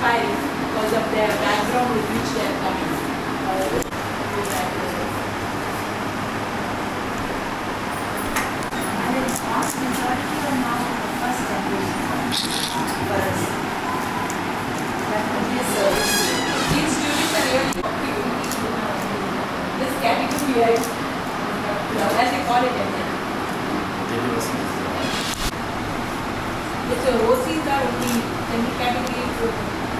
style because of their background with which they are coming. And it's vast majority are now the first generation because us. That would be a service. These students are really this category as they call it. It's a OCs are only, then we category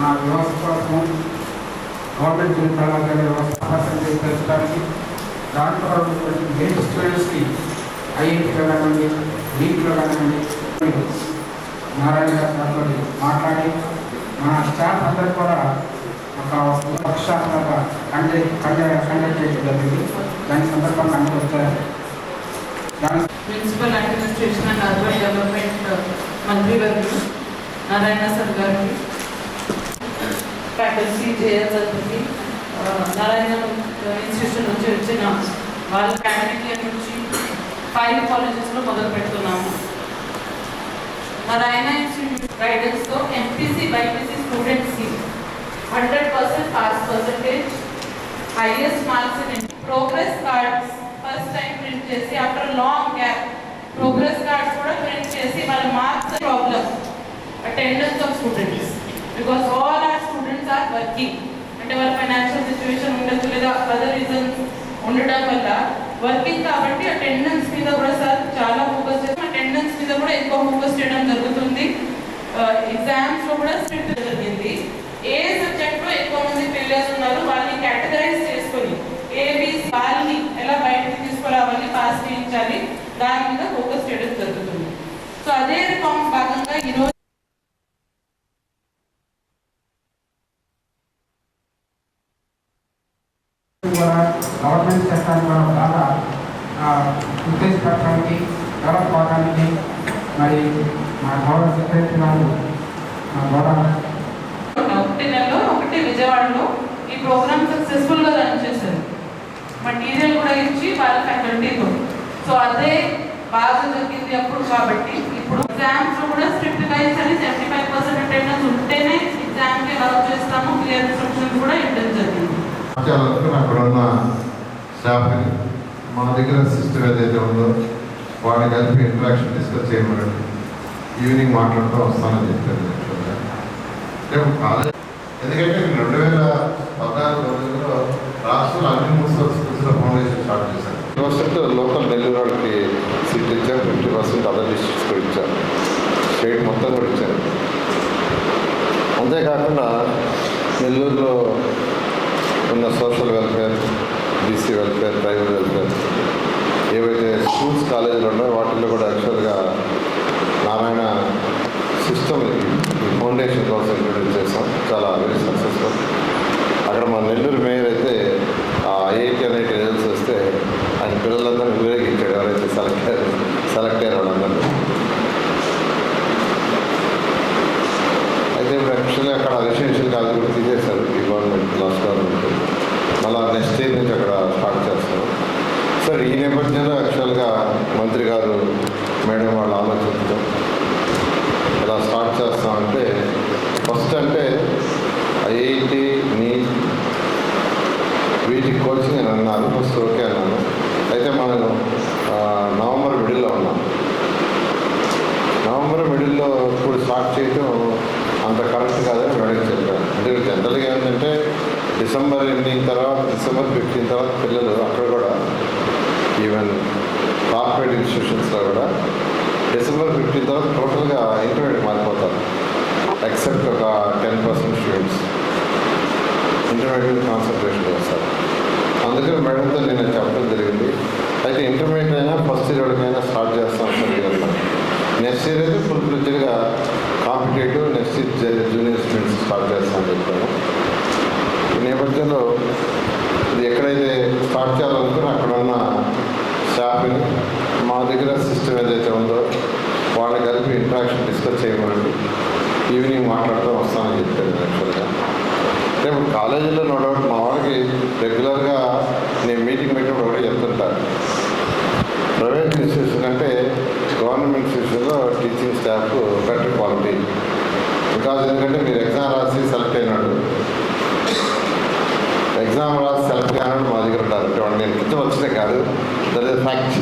ఆ వ్యవస్థ కోసం government junior కళాశాల వ్యవస్థ అవకాశం పెంచడానికి దాంట్లో ఉన్నటువంటి merit స్టూడెంట్స్కి ఐఐటీలో కానివ్వండి నీట్లో కానివ్వండి నారాయణ గారితో మాట్లాడి మన స్టాఫ్ అందరూ కూడా ఒక పక్షాత్మక కండక్ట్ కండక్ట్ చేయడం జరిగింది. దాని సందర్భంగా అందరూ వచ్చారు. Principal administration and urban development మంత్రి గారికి నారాయణ సార్ గారికి ఫ్యాకల్టీ నారాయణ ఇన్స్టిట్యూషన్ నుంచి వచ్చిన వాళ్ళ ఫ్యాకల్టీ నుంచి ఫైవ్ కాలేజెస్లో మొదలు పెడుతున్నాము నారాయణ ఇన్స్టిట్యూట్ గైడెన్స్తో ఎంపీసీ బైపీసీ స్టూడెంట్స్కి hundred percent pass percentage highest marks progress cards first time print చేసి after long gap progress cards కూడా ప్రింట్ చేసి వాళ్ళ marks problem attendance of students because all working అంటే వాళ్ళ ఫైనాన్షియల్ సిచ్యువేషన్ ఉండొచ్చు లేదా అదర్ రీజన్స్ ఉండడం వల్ల వర్కింగ్ కాబట్టి అటెండెన్స్ మీద కూడా సార్ చాలా ఫోకస్ చేస్తాం అటెండెన్స్ మీద కూడా ఎక్కువ ఫోకస్ చేయడం జరుగుతుంది. ఎగ్జామ్స్లో కూడా స్ట్రిక్ట్ జరిగింది. ఏ సబ్జెక్ట్లో ఎక్కువ మంది ఫెయిలియర్స్ ఉన్నారు వాళ్ళని కేటగరైజ్ చేసుకొని ఏబిసి వాళ్ళని ఎలా బయటకు తీసుకురావాలి పాస్ చేయించాలి దాని మీద ఫోకస్ చేయడం జరుగుతుంది. సో అదే గౌరవ ఒకటి నెలలో ఒకటి విజయవాడలో ఈ ప్రోగ్రామ్ సక్సెస్ఫుల్గా రన్ చేశారు. మటీరియల్ కూడా ఇచ్చి వాళ్ళ ఫ్యాకల్టీతో సో అదే బాగా జరిగింది అప్పుడు కాబట్టి ఇప్పుడు ఎగ్జామ్స్లో కూడా స్ట్రిక్ట్గా ఇచ్చారు. సెవెంటీ ఫైవ్ పర్సెంట్ అటెండెన్స్ ఉంటేనే ఎగ్జామ్కి అలౌ చేస్తాము. క్లియర్ ఇన్స్ట్రక్షన్స్ కూడా ఇవ్వడం జరిగింది అక్కడ ఉన్న స్టాఫ్ని మన దగ్గర సిస్టమ్ ఏదైతే ఉందో వాడిని కలిపి ఇంటరాక్షన్ డిస్కస్ చేయమని ఈవినింగ్ మాట్లాడుతూ వస్తానని చెప్పారు. యాక్చువల్గా రేపు కాలేజ్ ఎందుకంటే నేను రెండు వేల పద్నాలుగు రోజుల్లో రాష్ట్రంలో అన్ని మూడు స్కూల్స్లో ఫౌండేషన్ స్టార్ట్ చేశాను లోకల్ నెల్లూరు వాళ్ళకి సీట్లు ఇచ్చారు ఫిఫ్టీ పర్సెంట్ అదర్ డిస్ట్రిక్ట్స్ కూడా ఇచ్చారు. స్టేట్ మొత్తం కూడా ఇచ్చారు. అంతేకాకుండా నెల్లూరులో ఉన్న social welfare BC welfare tribal welfare ఏవైతే స్కూల్స్ కాలేజీలు ఉన్నాయో వాటిల్లో కూడా యాక్చువల్ నారాయణ సిస్టమ్ ఫౌండేషన్ కోసం ఇంట్రొడ్యూస్ చేసాం చాలా వెరీ సక్సెస్ఫుల్ అక్కడ మన నెల్లూరు మేయర్ అయితే ఆ ఐఐటి అనేది రిజల్ట్స్ వస్తే ఆయన పిల్లలందరినీ వివేగించాడు ఎవరైతే సెలెక్ట్ అయ్యారు సెలెక్ట్ అయిన వాళ్ళందరూ అయితే ఇప్పుడు యాక్చువల్లీ అక్కడ రెసిడెన్షియల్ కాలేజ్ కూడా తీసేశారు ఈ గవర్నమెంట్ లాస్ట్ గవర్నమెంట్ మళ్ళీ నెక్స్ట్ ఇయర్ నుంచి అక్కడ స్టార్ట్ చేస్తారు సార్ ఈ నేపథ్యంలో యాక్చువల్గా మంత్రి గారు మేడం వాళ్ళ ఆలోచనతో ఇలా స్టార్ట్ చేస్తామంటే ఫస్ట్ అంటే ఐఐటి నీ వీటికి కోచింగ్ అని అన్నారు. ఫస్ట్ ఓకే అన్నాను. అయితే మనం నవంబర్ మిడిల్లో ఉన్నాం. నవంబర్ మిడిల్లో ఇప్పుడు స్టార్ట్ చేయడం అంత కరెక్ట్ కాదని మేడం చెప్పాను. అంటే జనరల్గా ఏంటంటే డిసెంబర్ ఎండింగ్ తర్వాత డిసెంబర్ ఫిఫ్టీన్ తర్వాత పిల్లలు అక్కడ కూడా ఈవెన్ కార్పొరేట్ ఇన్స్టిట్యూషన్స్లో కూడా డిసెంబర్ ఫిఫ్టీన్ తర్వాత టోటల్గా ఇంటర్మీడియట్ మారిపోతారు. ఎక్సెప్ట్ ఒక ten percent students intermediate concentration చేస్తారు అందుకని మేడంతో నేను చెప్పడం జరిగింది. అయితే ఇంటర్మీడియట్ అయినా ఫస్ట్ ఇయర్ అయినా స్టార్ట్ చేస్తాం సార్ నెక్స్ట్ ఇయర్ అయితే full ఫ్లెడ్జ్గా competitive next year junior students start చేస్తామని చెప్పాను. ఈ నేపథ్యంలో ఇది ఎక్కడైతే స్టార్ట్ చేయాలో స్టాఫ్ని మా దగ్గర సిస్టమ్ ఏదైతే ఉందో వాళ్ళని కలిపి ఇంట్రాక్షన్ డిస్కస్ చేయమనండి. ఈవినింగ్ మాట్లాడుతూ వస్తానని చెప్పారు యాక్చువల్గా అంటే ఇప్పుడు కాలేజీలో నో డౌట్ మా వాళ్ళకి రెగ్యులర్గా నేను మీటింగ్ పెట్టినప్పుడు ఒకటే చెప్తుంటాను ప్రైవేట్ ఇన్స్టిట్యూషన్ అంటే government ఇన్స్టిట్యూషన్లో teaching staff better quality because ఎందుకంటే మీరు ఎగ్జామ్ రాసి సెలెక్ట్ అయినాడు ఎగ్జామ్ రాసి సెలెక్ట్ అయినాడు మా దగ్గర ఉంటారు అంటే వాడు నేను కింద వచ్చిందే కాదు దట్ ఇస్ ఫ్యాక్ట్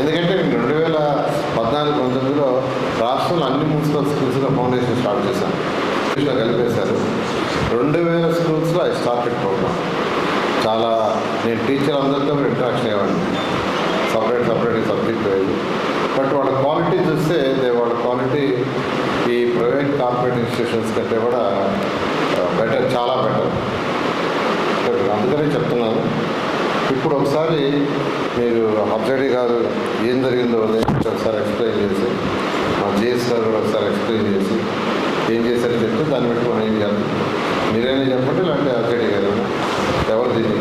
ఎందుకంటే రెండు వేల పద్నాలుగు పంతొమ్మిదిలో రాష్ట్రంలో అన్ని మున్సిపల్ స్కూల్స్లో ఫౌండేషన్ స్టార్ట్ చేశాను ఇంగ్లీష్లో కలిపేశారు. రెండు వేల స్కూల్స్లో ఐ స్టార్టెడ్ ప్రోగ్రామ్ చాలా నేను టీచర్ అందరితో ఇంట్రాక్షన్ అయ్యేవాడిని. సపరేట్ సపరేట్ సబ్జెక్ట్ అయ్యేది బట్ వాళ్ళ క్వాలిటీ చూస్తే వాళ్ళ క్వాలిటీ ఈ ప్రైవేట్ కార్పొరేట్ ఇన్స్టిట్యూషన్స్ కంటే కూడా బెటర్ చాలా బెటర్. అందుకనే చెప్తున్నాను. ఇప్పుడు ఒకసారి మీరు అబ్జెడీ గారు ఏం జరిగిందో ఒకసారి ఎక్స్ప్లెయిన్ చేసి మా జేఎస్ గారు కూడా ఒకసారి ఎక్స్ప్లెయిన్ చేసి ఏం చేశారో చెప్తే దాన్ని బట్టి మనం ఏం చేయాలి? మీరైనా చెప్పండి లేదంటే అబ్జెడీ గారు ఎవరు దీన్ని?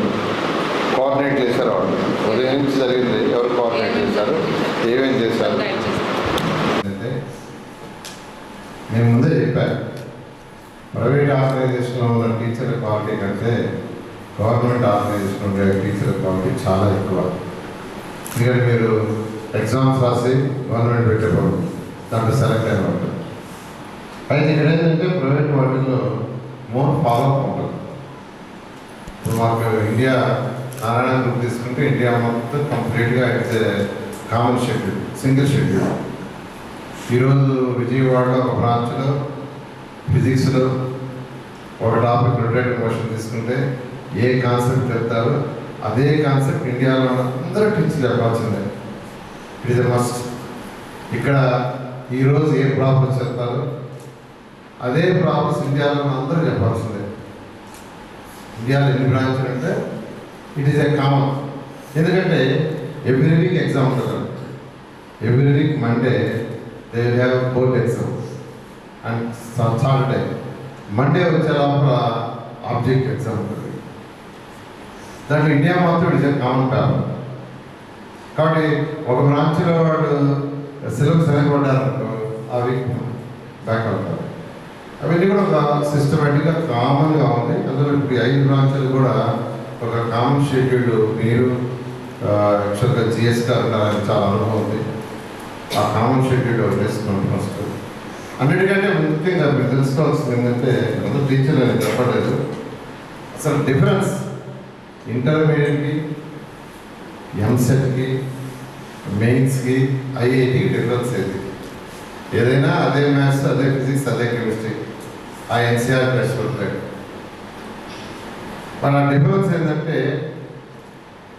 కోఆర్డినేట్ చేశారు వాళ్ళు? ఉదయం నుంచి జరిగింది ఎవరు కోఆర్డినేట్ చేశారు? ఏమేం చేశారు? నేను ముందే చెప్పాను ప్రైవేట్ ఆర్గనైజేషన్లో ఉన్న టీచర్ క్వాలిటీ కంటే గవర్నమెంట్ ఆర్గనైజేషన్ ఉండే టీచర్ క్వాలిటీ చాలా ఎక్కువ. ఎందుకంటే మీరు ఎగ్జామ్స్ రాసి గవర్నమెంట్ పెట్టేవాడు దాంట్లో సెలెక్ట్ అయినవాడు అయితే ఇక్కడ ఏంటంటే ప్రైవేట్ వాటిల్లో మోర్ ఫాలోఅప్ ఉంటుంది. ఇప్పుడు మాకు ఇండియా నారాయణ గ్రూప్ తీసుకుంటే ఇండియా మొత్తం కంప్లీట్గా it's common schedule single schedule. ఈరోజు విజయవాడలో ఒక బ్రాంచ్లో ఫిజిక్స్లో ఒక టాపిక్ రొటేటింగ్ క్వశ్చన్ తీసుకుంటే ఏ కాన్సెప్ట్ చెప్తారో అదే కాన్సెప్ట్ ఇండియాలో ఉన్న అందరూ టీచర్ చెప్పాల్సిందే. ఇట్ ఇస్ మస్ట్ ఇక్కడ ఈరోజు ఏ ప్రాబ్లమ్స్ చెప్తారో అదే ప్రాబ్లమ్స్ ఇండియాలో అందరూ చెప్పాల్సిందే. ఇండియాలో ఎన్ని బ్రాంచ్లు అంటే ఇట్ ఈస్ ఏ కామన్ ఎందుకంటే ఎవ్రీ వీక్ ఎగ్జామ్ ఉంటుంది. Every week Monday they have board exam and Saturday Monday వచ్చే లోపల ఆబ్జెక్ట్ ఎగ్జామ్ ఉంటుంది దాంట్లో ఇండియా మాత్రం ఇట్ ఇస్ కామన్ పేపర్ కాబట్టి ఒక బ్రాంచ్లో వాడు సెలవు వెనకబడ్డారనుకో ఆ వీక్ బ్యాక్ అవుతారు అవన్నీ కూడా ఒక సిస్టమేటిక్గా కామన్గా ఉంది. అందులో ఇప్పుడు ఐదు బ్రాంచ్లు కూడా ఒక కామన్ షెడ్యూల్ మీరు యాక్చువల్గా జిఎస్టీ అంటారని చాలా అనుభవం ఉంది. ఆ కామన్ షెడ్యూల్ ఒకటి వేసుకోండి ఫస్ట్. అన్నిటికంటే ముఖ్యంగా మీరు తెలుసుకోవాల్సింది ఏంటంటే అందరూ టీచర్లు అని చెప్పలేదు. అసలు డిఫరెన్స్ ఇంటర్మీడియట్కి ఎంసెట్కి మెయిన్స్కి ఐఐటికి డిఫరెన్స్ ఏది? ఏదైనా అదే మ్యాథ్స్ అదే ఫిజిక్స్ అదే కెమిస్ట్రీ ఆ ఎన్సీఆర్ టెస్ట్ ఉంటాయి. మన డిఫరెన్స్ ఏంటంటే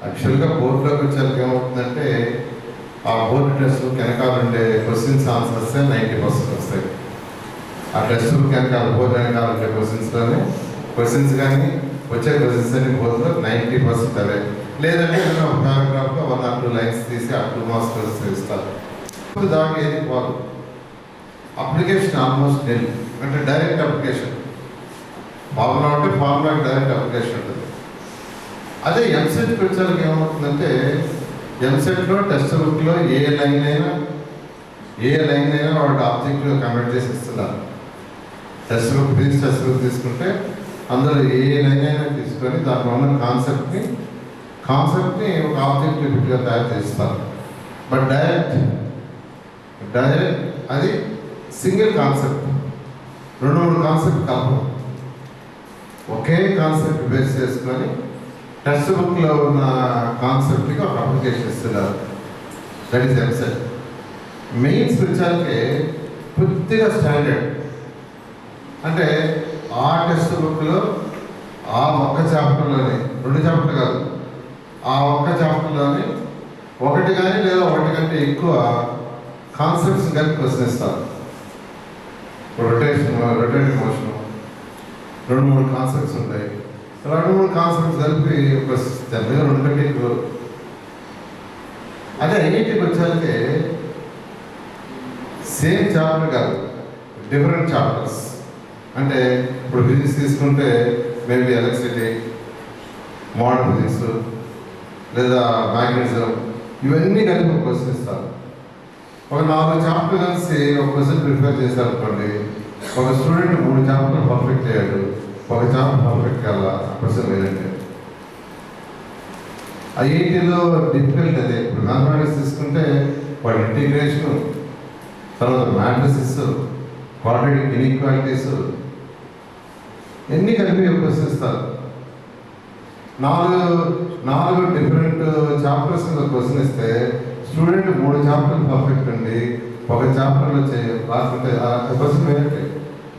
యాక్చువల్గా బోర్డులోకి వచ్చేసరికి ఏమవుతుందంటే ఆ బోర్డు టెస్ట్ వెనకాల ఉండే క్వశ్చన్స్ ఆన్సర్స్ నైంటీ పర్సెంట్ వస్తాయి. ఆ టెస్ట్ వెనకాల బోర్డు వెనకాల ఉండే క్వశ్చన్స్లోనే క్వశ్చన్స్ కానీ వచ్చే క్వశ్చన్స్ అన్ని పోతుందో నైంటీ పర్సెంట్ అవే లేదంటే ఒక పారాగ్రాఫ్లో వన్ ఆర్ టూ లైన్స్ తీసి ఆ టూ మార్క్స్ క్వశ్చన్స్ ఇస్తారు. ఇప్పుడు దాకా ఏది పోదు? అప్లికేషన్ ఆల్మోస్ట్ నెల్ అంటే డైరెక్ట్ అప్లికేషన్ ఫార్ములా ఉంటే ఫార్ములాకి డైరెక్ట్ అప్లికేషన్ ఉంటుంది. అదే ఎంసెట్ వచ్చేసరికి ఏమవుతుందంటే ఎంసెట్లో టెస్ట్ బుక్లో ఏ లైన్ అయినా ఏ లైన్ అయినా వాడు ఆబ్జెక్ట్లో కన్వర్ట్ చేసి ఇస్తున్నారు. Test book physics test book తీసుకుంటే అందరూ ఏ లైన్ అయినా తీసుకొని దాంట్లో ఉన్న కాన్సెప్ట్ని కాన్సెప్ట్ని ఒక ఆబ్జెక్టివ్ బిట్గా తయారు చేస్తారు. బట్ డైరెక్ట్ డైరెక్ట్ అది సింగిల్ కాన్సెప్ట్ రెండు మూడు కాన్సెప్ట్ కలపం ఒకే కాన్సెప్ట్ బేస్ చేసుకొని టెక్స్ట్ బుక్లో ఉన్న కాన్సెప్ట్కి ఒక అప్లికేషన్ ఇస్తున్నారు. That is EAMCET main spirituality పూర్తిగా స్టాండర్డ్ అంటే ఆ టెక్స్ట్ బుక్లో ఆ ఒక్క చాప్టర్లోనే రెండు చాప్టర్ కాదు ఆ ఒక్క చాప్టర్లోనే ఒకటి కానీ లేదా ఒకటి కంటే ఎక్కువ కాన్సెప్ట్స్ కలిపి ప్రశ్నిస్తారు. రొటేషన్ రొటేషన్ మోషన్ రెండు మూడు కాన్సెప్ట్స్ ఉంటాయి. రెండు మూడు కాన్సెప్ట్స్ కలిపి ఒక దగ్గర రెండు గంటలు అదే ఐఐటికి వచ్చాకే సేమ్ చాప్టర్ కాదు డిఫరెంట్ చాప్టర్స్ అంటే ఇప్పుడు బిజినెస్ తీసుకుంటే మేబీ ఎలక్ట్రిసిటీ మోడల్ ఫిజిక్స్ లేదా మ్యాగ్నెటిజం ఇవన్నీ కలిపి ఒక క్వశ్చన్ ఇస్తారు. ఒక నాలుగు చాప్టర్ కలిసి ఒక క్వశ్చన్ ప్రిపేర్ చేశారు అనుకోండి ఒక స్టూడెంట్ మూడు చాప్టర్ పర్ఫెక్ట్ చేయడు ఒక చాప్టర్ పర్ఫెక్ట్ కాల క్వశ్చన్ వేరండి ఐఐటీలో డిఫికల్ట్ అదే. ఇప్పుడు మ్యాథమెటిక్స్ తీసుకుంటే వాటి ఇంటిగ్రేషన్ తర్వాత మ్యాట్రిసెస్ క్వాడ్రటిక్ ఇన్ఈక్వాలిటీస్ ఎన్ని కలిపి ప్రశ్నిస్తారు? నాలుగు నాలుగు డిఫరెంట్ చాప్టర్స్ క్వశ్చన్ ఇస్తే స్టూడెంట్ మూడు చాప్టర్లు పర్ఫెక్ట్ అండి. ఒక చాప్టర్లో చే రాసుకుంటే క్వశ్చన్ వేరే.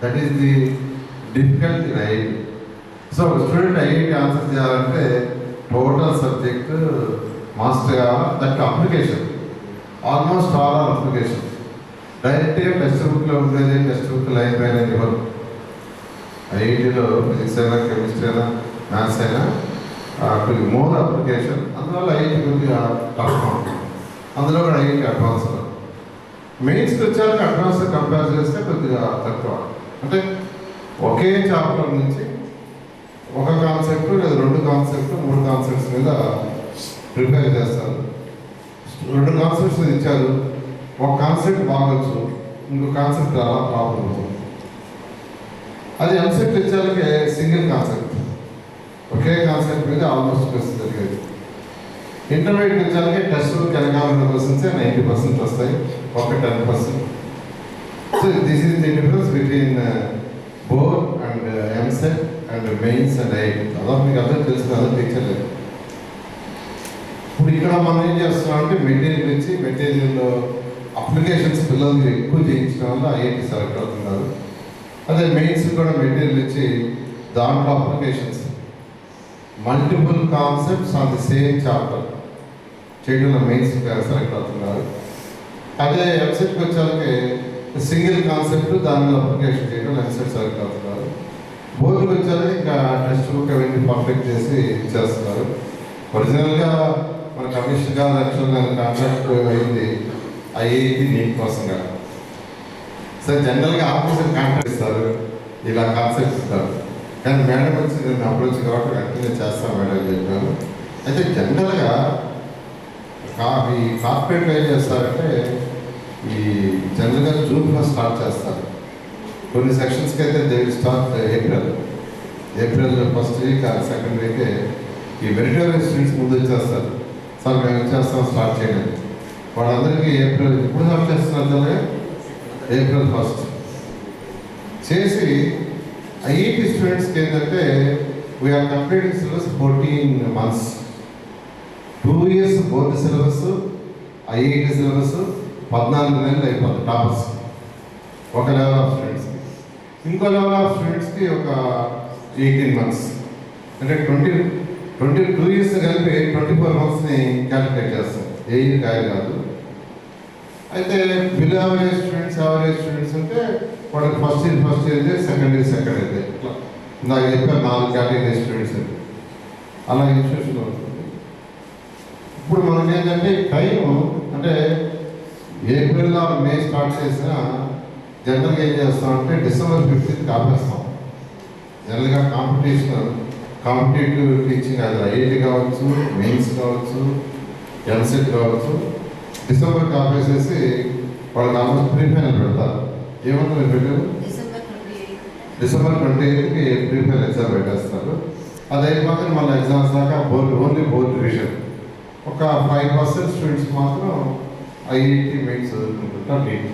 That is the difficult in IIT so student IIT answer చేయాలంటే టోటల్ సబ్జెక్ట్ మాస్టర్ కావాలి that application almost all or application డైరెక్ట్గా టెక్స్ట్ బుక్లో ఉండేది టెక్స్ట్ బుక్ లైన్ పైన ఇవ్వరు ఐఐటీలో ఫిజిక్స్ అయినా కెమిస్ట్రీ అయినా మ్యాథ్స్ అయినా మోర్ అప్లికేషన్ అందువల్ల ఐఐటీ కొద్దిగా టఫ్ అందులో కూడా ఐఐటీ అడ్వాన్స్ మెయిన్స్కి వచ్చాక అడ్వాన్స్ కంపేర్ చేస్తే కొద్దిగా తక్కువ. అంటే ఒకే చాప్టర్ నుంచి ఒక కాన్సెప్ట్ లేదా రెండు కాన్సెప్ట్ మూడు కాన్సెప్ట్స్ మీద ప్రిపేర్ చేస్తారు. రెండు కాన్సెప్ట్స్ ఇచ్చారు. ఒక కాన్సెప్ట్ బాగొచ్చు ఇంకో కాన్సెప్ట్ అలా ప్రాబ్లం అవుతుంది. అది ఎంసెట్ ఇచ్చాకే సింగిల్ కాన్సెప్ట్. ఒకే కాన్సెప్ట్ మీద ఆల్మోస్ట్ క్వశ్చన్ జరిగేది. ఇంటర్మీడియట్ వచ్చాకే టెస్ట్ వెనకాల ఉన్న క్వశ్చన్స్ నైంటీ పర్సెంట్ వస్తాయి ఒక ten percent. So this is the difference between board and EAMCET and mains and IIT అదొక మీకు అందరూ తెలుసు అదే టీచర్ లేదు. ఇప్పుడు ఇక్కడ మనం ఏం చేస్తున్నాం అంటే మెటీరియల్ ఇచ్చి మెటీరియల్లో అప్లికేషన్స్ పిల్లలకి ఎక్కువ చేయించడం వల్ల ఐఐటి సెలెక్ట్ అవుతున్నారు. అదే మెయిన్స్ కూడా మెటీరియల్ ఇచ్చి దాంట్లో applications multiple concepts on the same chapter చేయడంలో మెయిన్స్ సెలెక్ట్ అవుతున్నారు. అదే ఎంసెట్కి వచ్చేసరికి సింగిల్ కాన్సెప్ట్ దానిలో అప్లికేషన్ చేయడం ఎంసెట్ సెలెక్ట్ అవుతున్నారు. బోర్డుకి వచ్చాక ఇంకా టెక్స్ట్ బుక్ అవన్నీ పర్ఫెక్ట్ చేసి ఇచ్చేస్తున్నారు. ఒరిజినల్గా మన కమిషన్ గారు యాక్చువల్గా కాంట్రాక్ట్ అయింది అయ్యేది నీట్ కోసం కాదు సార్ జనరల్గా ఆపోజిట్ కాంట్రాక్ట్ ఇస్తారు. ఇలా కాన్సెప్ట్ ఇస్తారు. కానీ మేడం వచ్చి నేను అప్రోచ్ కాబట్టి కంటిన్యూ చేస్తాను మేడం చెప్పాను అయితే జనరల్గా కా ఈ కార్పొరేట్ ఏం చేస్తారంటే ఈ జనరల్గా జూన్లో స్టార్ట్ చేస్తారు. కొన్ని సెక్షన్స్కి అయితే they start April. April first week second week ఈ మెరిటోరియల్ స్టూడెంట్స్ ముందు వచ్చేస్తారు. సార్ మేము వచ్చేస్తాం స్టార్ట్ చేయడం వాళ్ళందరికీ ఏప్రిల్ ఇప్పుడు స్టార్ట్ చేస్తున్నారు ఏప్రిల్ ఫస్ట్. చేసి ఐఐటి స్టూడెంట్స్కి ఏంటంటే we are completing syllabus fourteen months two years board syllabus IIT syllabus పద్నాలుగు నెలలు అయిపోతుంది టాపర్స్ ఒక లెవెల్ ఆఫ్ స్టూడెంట్స్కి ఇంకో లెవెల్ ఆఫ్ స్టూడెంట్స్కి ఒక ఎయిటీన్ మంత్స్ అంటే ట్వంటీ ట్వంటీ టూ ఇయర్స్ కలిపి ట్వంటీ ఫోర్ మంత్స్ని క్యాలిక్యులేట్ చేస్తాం. ఏ ఇయర్ కాయ కాదు. అయితే below average students average students అంటే వాళ్ళకి first year first year second year second year ఇట్లా. నాకు చెప్పారు నాలుగు కేటగిరీ స్టూడెంట్స్ అని. అలా ఇన్స్టిట్యూషన్ అవుతుంది. ఇప్పుడు మనకి ఏంటంటే టైం అంటే ఏప్రిల్ ఆర్ మే స్టార్ట్ చేసిన జనరల్గా ఏం చేస్తామంటే డిసెంబర్ ఫిఫ్టీన్త్ ఆపేస్తాం. జనరల్గా కాంపిటీషన్ కాంపిటేటివ్ టీచింగ్ అది ఐఐటి కావచ్చు మెయిన్స్ కావచ్చు ఎంసెట్ కావచ్చు డిసెంబర్ ఆపేసేసి వాళ్ళకి ఆల్మోస్ట్ ప్రీ ఫైనల్ పెడతారు. ఏమన్నా మీరు పెట్టారు? డిసెంబర్ ట్వంటీ ఎయిత్కి ప్రీ ఫైనల్ ఎగ్జామ్ పెట్టేస్తారు. అది అయిపోతే మళ్ళీ ఎగ్జామ్స్ దాకా బోర్డు ఓన్లీ బోర్డు డివిజన్ ఒక ఫైవ్ పర్సెంట్ స్టూడెంట్స్ మాత్రం ఐఐటి మెయిన్స్ చదువుకుంటుంటారు. నీట్